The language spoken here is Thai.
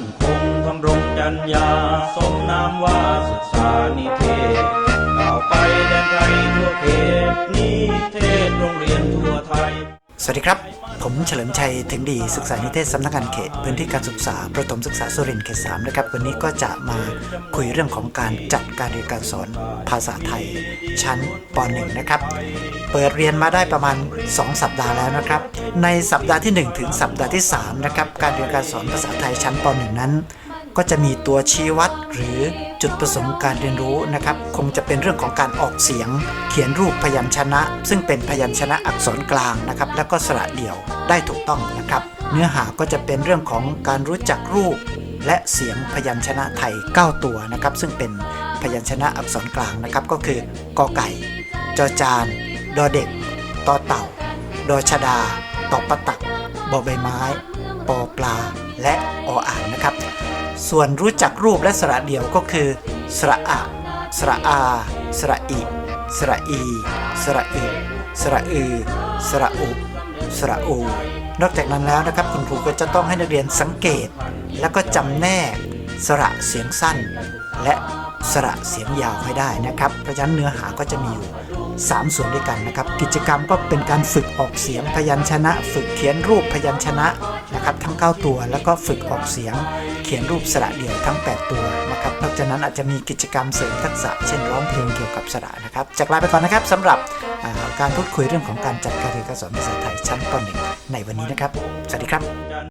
่นคงทำรงจัญญาสมนามว่าสุกษานิเทศก่าไปแดนไทยทั่วเขตนี้เทศโรงเรียนทั่วไทย สวัสดีครับ ผมเฉลิมชัยถึงดีศึกษานิเทศสำนักงานเขต พื้นที่การศึกษา ประถมศึกษาสุรินทร์เขตสามนะครับ วันนี้ก็จะมาคุยเรื่องของการจัดการเรียนการสอนภาษาไทย ชั้นป .1 นะครับ เปิดเรียนมาได้ประมาณ 2 สัปดาห์แล้วนะครับ ในสัปดาห์ที่ 1 ถึงสัปดาห์ที่3นะครับการเรียนการสอนภาษาไทยชั้นป .1 นั้น ก็จะมีตัวชี้วัดหรือจุดประสงค์การเรียนรู้นะครับ คงจะเป็นเรื่องของการออกเสียง เขียนรูปพยัญชนะ ซึ่งเป็นพยัญชนะอักษรกลางนะครับ แล้วก็สระเดี่ยวได้ถูกต้องนะครับ เนื้อหาก็จะเป็นเรื่องของการรู้จักรูป และเสียงพยัญชนะไทย 9 ตัวนะครับ ซึ่งเป็นพยัญชนะอักษรกลางนะครับ ก็คือกอไก่ จอจาน ดอเด็ก ตอเต่า ดอชดา ตอปะตัก บอใบไม้ ปอปลา และออ่างนะครับ ส่วนรู้จักรูปและสระเดี่ยวก็คือ สระอะ สระอา สระอิ สระอี สระอึสระอือ สระอุ สระอู นอกจากนั้นแล้วนะครับคุณครูก็จะต้องให้นักเรียนสังเกต แล้วก็จำแนกสระเสียงสั้น และสระเสียงยาวให้ได้นะครับเพราะฉะนั้นเนื้อหาก็จะมีอยู่ 3 ส่วนด้วยกันนะครับ กิจกรรมก็เป็นการฝึกออกเสียงพยัญชนะ ฝึกเขียนรูปพยัญชนะนะครับทั้ง 9 ตัวแล้วก็ฝึกออกเสียง ขียนรูปสระเดี่ยวทั้ง 8 ตัวนะครับนอกจากนั้นอาจจะมีกิจกรรมเสริมทักษะเช่นร้องเพลงเกี่ยวกับสระนะครับจากลาไปก่อนนะครับสำหรับการพูดคุยเรื่องของการจัดการเรียนการสอนภาษาไทยชั้นป .1 ในวันนี้นะครับ สวัสดีครับ